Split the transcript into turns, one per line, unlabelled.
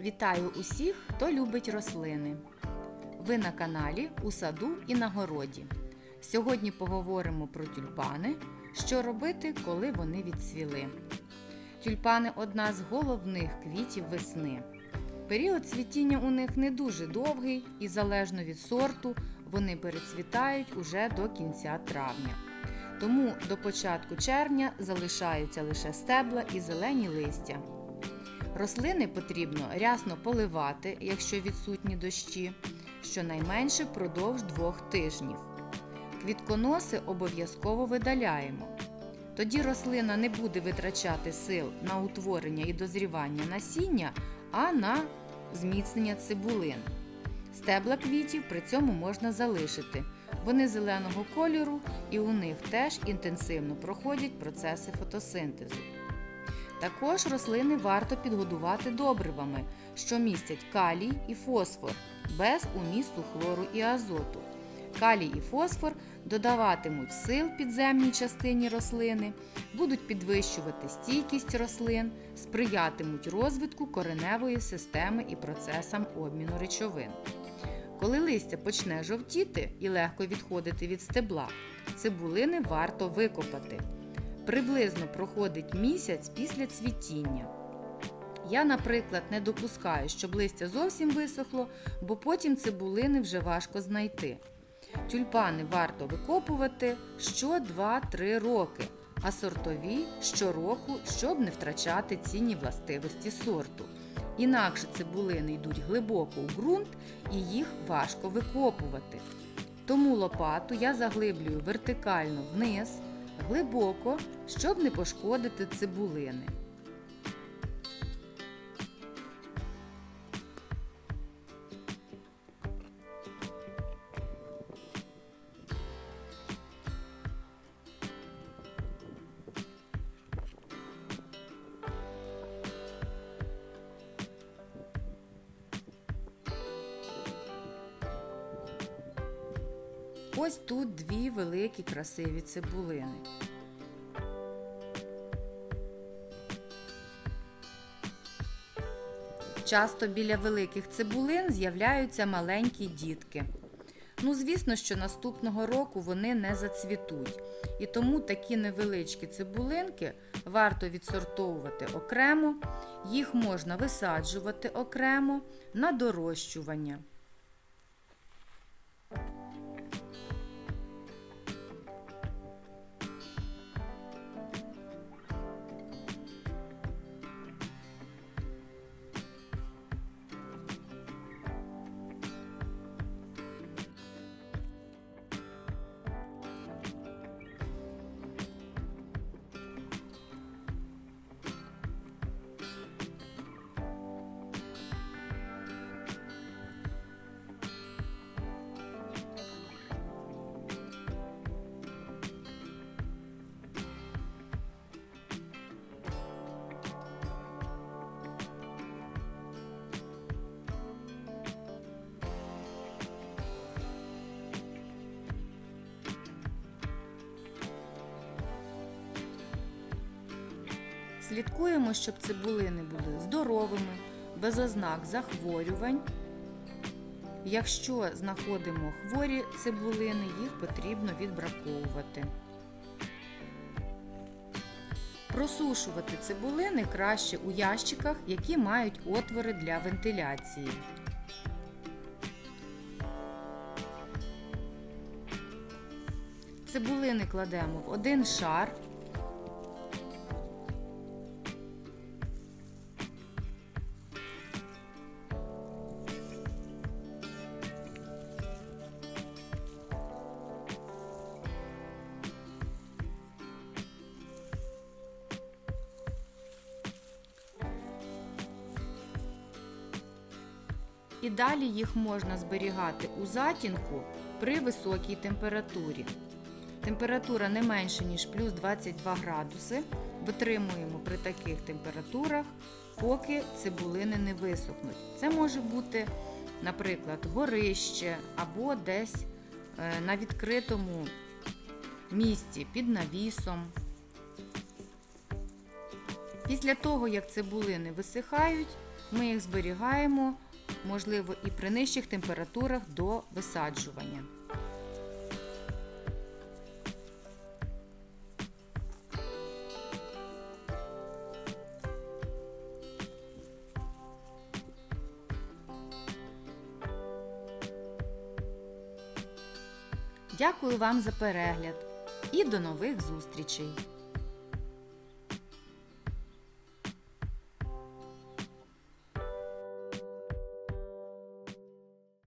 Вітаю усіх, хто любить рослини. Ви на каналі У саду і на городі. Сьогодні поговоримо про тюльпани, що робити, коли вони відцвіли. Тюльпани одна з головних квітів весни. Період цвітіння у них не дуже довгий і залежно від сорту вони перецвітають уже до кінця травня. Тому до початку червня залишаються лише стебла і зелені листя. Рослини потрібно рясно поливати, якщо відсутні дощі, щонайменше впродовж двох тижнів. Квітконоси обов'язково видаляємо. Тоді рослина не буде витрачати сил на утворення і дозрівання насіння, а на зміцнення цибулин. Стебла квітів при цьому можна залишити. Вони зеленого кольору і у них теж інтенсивно проходять процеси фотосинтезу. Також рослини варто підгодувати добривами, що містять калій і фосфор без умісту хлору і азоту. Калій і фосфор додаватимуть сил підземній частині рослини, будуть підвищувати стійкість рослин, сприятимуть розвитку кореневої системи і процесам обміну речовин. Коли листя почне жовтіти і легко відходити від стебла, цибулини варто викопати. Приблизно проходить місяць після цвітіння. Я, наприклад, не допускаю, щоб листя зовсім висохло, бо потім цибулини вже важко знайти. Тюльпани варто викопувати що 2-3 роки, а сортові щороку, щоб не втрачати цінні властивості сорту. Інакше цибулини йдуть глибоко у ґрунт і їх важко викопувати. Тому лопату я заглиблюю вертикально вниз, глибоко, щоб не пошкодити цибулини. Ось тут дві великі красиві цибулини. Часто біля великих цибулин з'являються маленькі дітки. Ну, звісно, що наступного року вони не зацвітуть. І тому такі невеличкі цибулинки варто відсортовувати окремо, їх можна висаджувати окремо на дорощування. Слідкуємо, щоб цибулини були здоровими, без ознак захворювань. Якщо знаходимо хворі цибулини, їх потрібно відбраковувати. Просушувати цибулини краще у ящиках, які мають отвори для вентиляції. Цибулини кладемо в один шар. І далі їх можна зберігати у затінку при високій температурі. Температура не менше, ніж плюс 22 градуси. Витримуємо при таких температурах, поки цибулини не висохнуть. Це може бути, наприклад, горище або десь е, на відкритому місці під навісом. Після того, як цибулини висихають, Ми їх зберігаємо, можливо, і при нижчих температурах до висаджування. Дякую вам за перегляд і до нових зустрічей!